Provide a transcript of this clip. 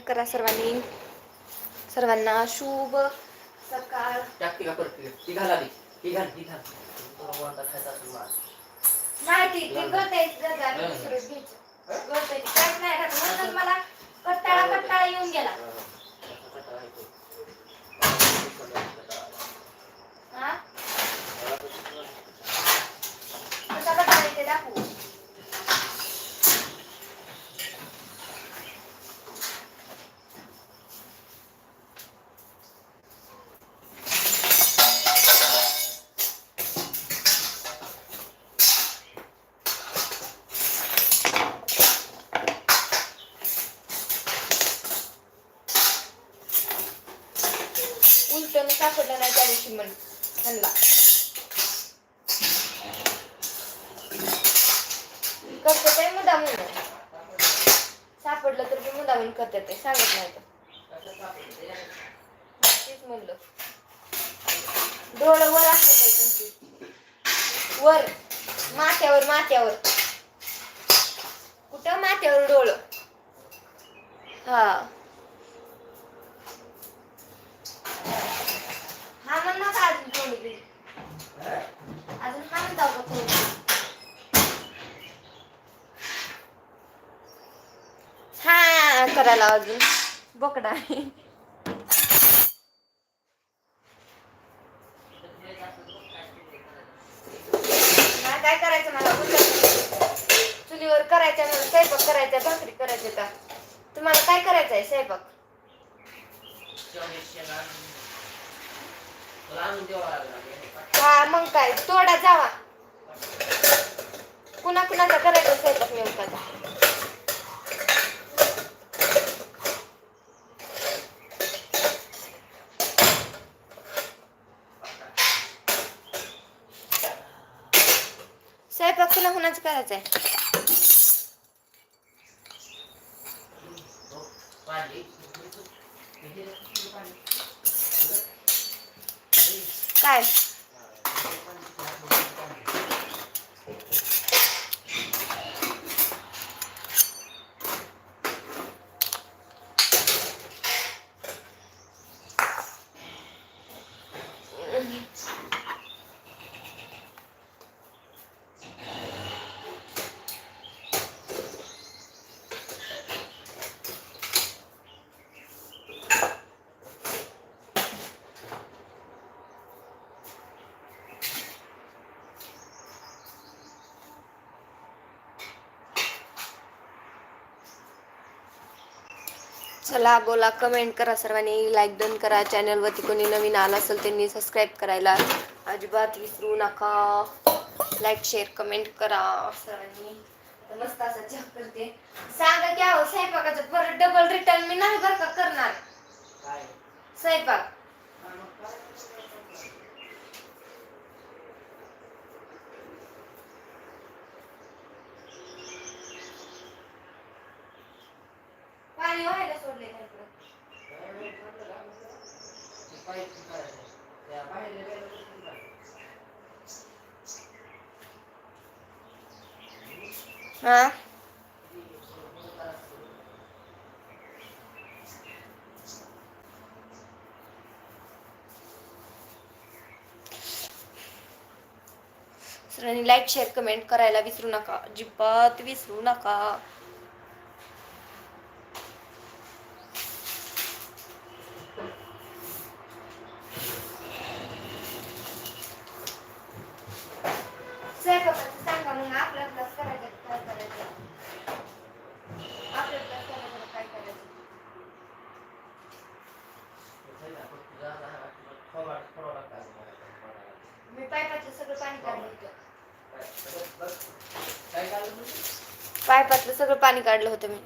करा सर्वांनी. सर्वांना शुभ सकाळ. टाकते का परत? ती घाला ती. ती घाल ती घाल. तुला कोणता खायचा असेल मार. नाही ती ती गळते गळते दुसरंच घ्यायचं. गळते काहीच नाही राहत. म्हणूनच मला कट्टाळा कट्टाळा येऊन गेला हा कसा कट्टाळा येते दाखवू उलटून सापडलं नाही त्या दिवशी म्हण म्हणला. करते ते मुद्दा म्हणून सापडलं तर मी मुद्दा म्हणून करते ते सांगत नाही तर तेच म्हणलं. डोळं वर असतं तुमची. वर माथ्यावर माथ्यावर. कुठं माथ्यावर डोळं? हा हा म्हण नका अजून थोडी तरी. अजून म्हणता का थोडी हा करायला अजून. बोकडा. काय करायचं मला चुलीवर करायचं मला स्वयंपाक करायचा भाकरी करायच्या का तुम्हाला काय करायचं आहे स्वयंपाक? हा मग काय तोडा जावा. कुणा कुणाचा करायचा स्वयंपाक नेमकाचा स्वयंपाक कुणा कुणाचा करायचा आहे? पाणी चला बोला कमेंट करा सर्वांनी लाईक डन करा. चॅनलवरती कोणी नवीन आला असेल त्यांनी सबस्क्राईब करायला. अजिबात विसरू नका. लाईक शेअर कमेंट करा सर्वांनी. मस्त असं चहा करते. सांगा की अहो स्वयंपाकाचं परत डबल रिटर्न मी नाही बरं का करणार. काय? स्वयंपाक. पाणी व्हायला हो सोडले हा? लाईक शेअर कमेंट करायला विसरू नका. अजिबात विसरू नका स्वयंपाकाचं सांगा मग आपल्या क्लास करायचं काय करायचं आपल्या क्लास करायचं काय करायचं तुझा थोडा थोडा काय मी पाईपातलं सगळं पाणी काढलं होतं पायपातलं सगळं पाणी काढलं होतं मी.